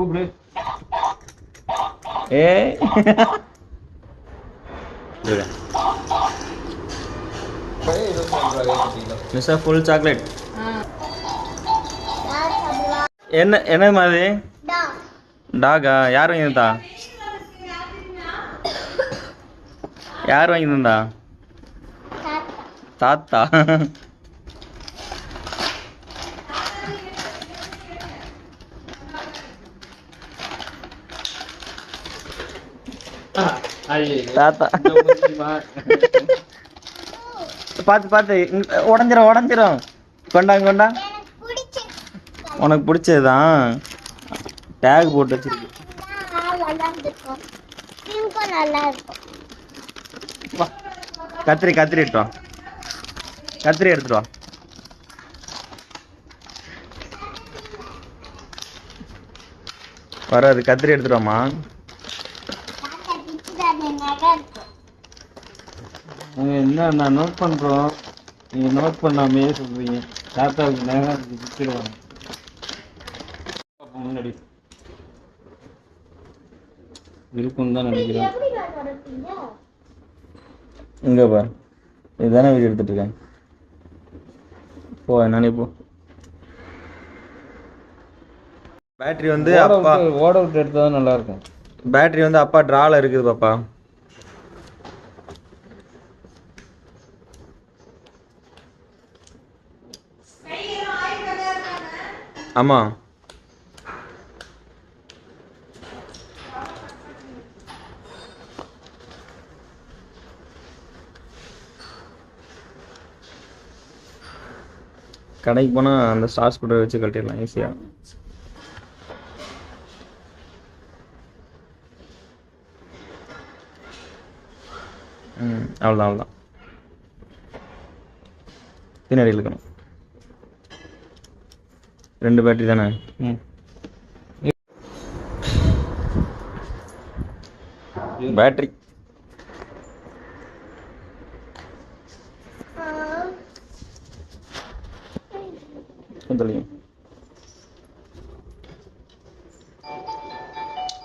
கூப்பிடு. ஏய். மிஸ்ஸா full chocolate என்ன என்ன மாதிரி? டாகா யார் வாங்கி தந்தா யார் வாங்கி தந்தா தாத்தா. தாத்தா. பார்த்து பார்த்து உடஞ்சிரும் உடஞ்சிரும். கொண்டாங்க கொண்டா. உனக்கு பிடிச்சதுதான் டேக் போட்டு வச்சிருக்கு. கத்திரி கத்திரி எடுத்து வா. கத்திரி எடுத்துட்டு வா. வராது கத்திரி எடுத்துட்டு வாமா தாத்தா பிச்சுதானே நல்லா இருக்கும் என்ன நான் நோட் பண்றோம். நீங்க நோட் பண்ணாமையே சொல்றீங்க. தாத்தாவுக்கு நேரம் வித்துடுவாங்க முன்னாடி. இருக்கும்னு தான் நினைக்கிறேன். இங்க பார். இதுதானே வீடியோ எடுத்துட்டு இருக்கேன். போ என்னன்னு போ பேட்டரி வந்து ஓட அப்பா ஓட விட்டு எடுத்தா தான் நல்லா இருக்கும். பேட்டரி வந்து அப்பா ட்ரால இருக்குது பாப்பா. ஆமா. கடைக்கு போனால் அந்த ஸ்டார் ஸ்கூட்டர் வச்சு கட்டிடலாம் ஈஸியாக ம் அவ்வளோதான் அவ்வளோதான் பின்னாடி இழுக்கணும். ரெண்டு பேட்டரி தானே? பேட்டரி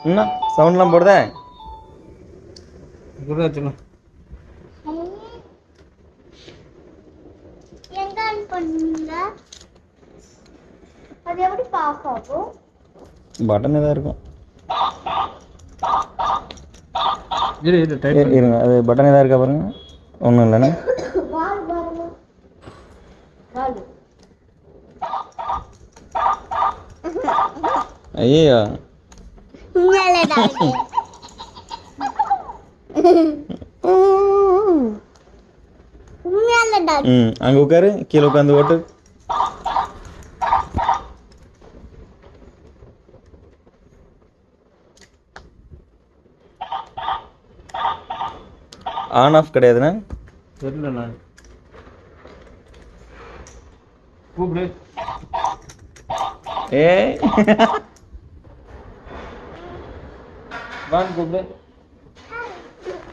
என்ன சவுண்ட்லாம் போடுதே? கூட அது எப்படி பாஸ் ஆகும்? பட்டன் தான் இருக்கும். இரு இரு டைப் இரு- இருங்க. அது பட்டன் ஏதாவது இருக்கா பாருங்க. ஒன்றும் இல்லைண்ணே. வால் பாருங்க வால் ஐயோ மேலே டாடி மேலே டாடி ம் அங்கே உட்காரு. கீழே உட்காந்து ஓட்டு. ஆன் ஆஃப் கிடையாதுண்ணே? தெரியல நான் கூப்பிடு. ஏய். வான் கூப்பிடு.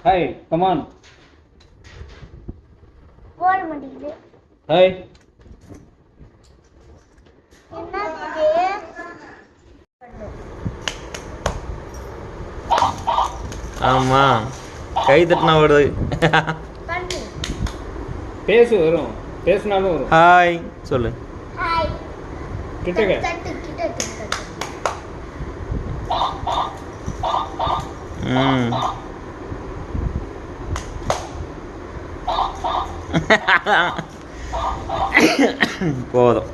ஹாய் கமான் போட மாட்டேங்குது. ஹாய் ஆமா. கை தட்டினா பண்ணு பேசு வரும். பேசினாலும் வரும். ஹாய் சொல்லு. ஹாய். கிட்டக்க. ம். போதும்.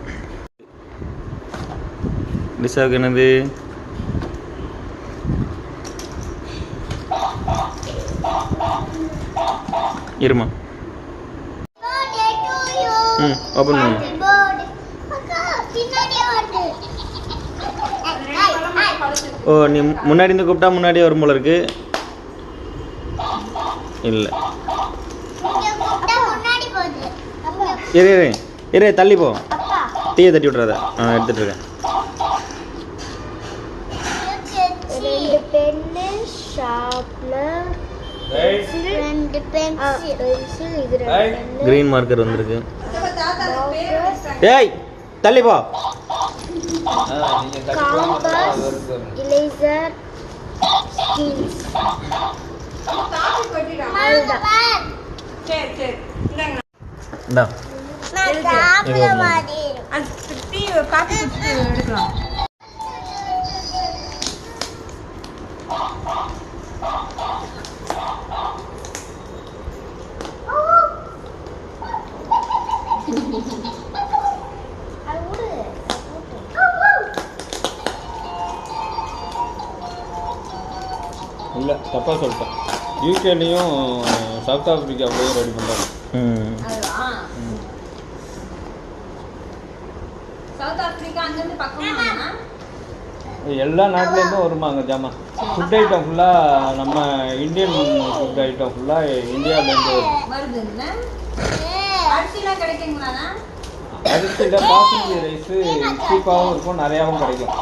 லிசாவுக்கு என்னது இருமா. ம் ஓப்பன் பண்ணு. ஓ நீ முன்னாடி இருந்து கூப்பிட்டா முன்னாடியே வரும் போல இருக்கு. இல்லை. இரு இரு இரு தள்ளி போ. டீயை தட்டி விட்றாத நான் எடுத்துட்டு இருக்கேன். ரெண்டு க்ரீன் மார்க்கர் வந்திருக்கு. ஏய் தள்ளி போ. ஆ, நீங்க இல்ல தப்பா சொல்லிட்டேன் யூகேலையும் சவுத் ஆப்பிரிக்காவிலையும் ரெடி பண்றாங்க. ம். அதுவா? சவுத் ஆப்பிரிக்கா அங்கிருந்து பக்கமா எல்லா நாட்டிலேருந்தும் வருமா அங்கே ஜாமான் ஃபுட் ஐட்டம் ஃபுல்லாக நம்ம இந்தியன் ஃபுட் ஐட்டம் ஃபுல்லாக இந்தியாவிலேருந்து வருதுல்ல அரிசிலாம் கிடைக்குங்களாண்ணா அரிசியில் பாஸ்மதி ரைஸு சீப்பாகவும் இருக்கும் நிறையாவும் கிடைக்கும்.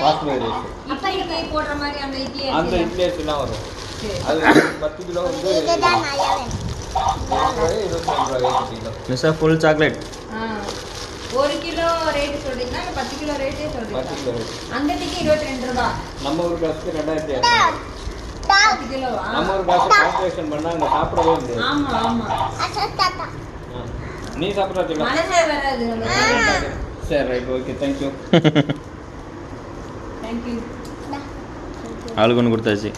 பாஸ்மதி ரைஸ். இட்லிக்கு போடுற மாதிரி அந்த இட்லி அந்த இட்லி அரிசிலாம் வரும். அது பத்து கிலோ வந்து பத்து மிஸ்ஸா ஃபுல் சாக்லேட் ஆ. ஒரு கிலோ ரேட்டு சொல்றீங்களா? இல்ல பத்து கிலோ ரேட்டே பத்து சொல்றீங்களா கிலோ rate. அந்த டீக்கு இருபத்தி ரெண்டு ரூபா. நம்ம ஒரு காசுக்கு ரெண்டாயிரத்தி இரநூறு பத்து நம்ம ஒரு காசு கால்குலேஷன் பண்ணால் அங்கே சாப்பிடவே முடியாது. ஆமா ஆமா. நீ நம்ம சரி ரைட் ஓகே தேங்க்யூ தேங்க்யூ ஆளுக்கு ஒன்று கொடுத்தாச்சு.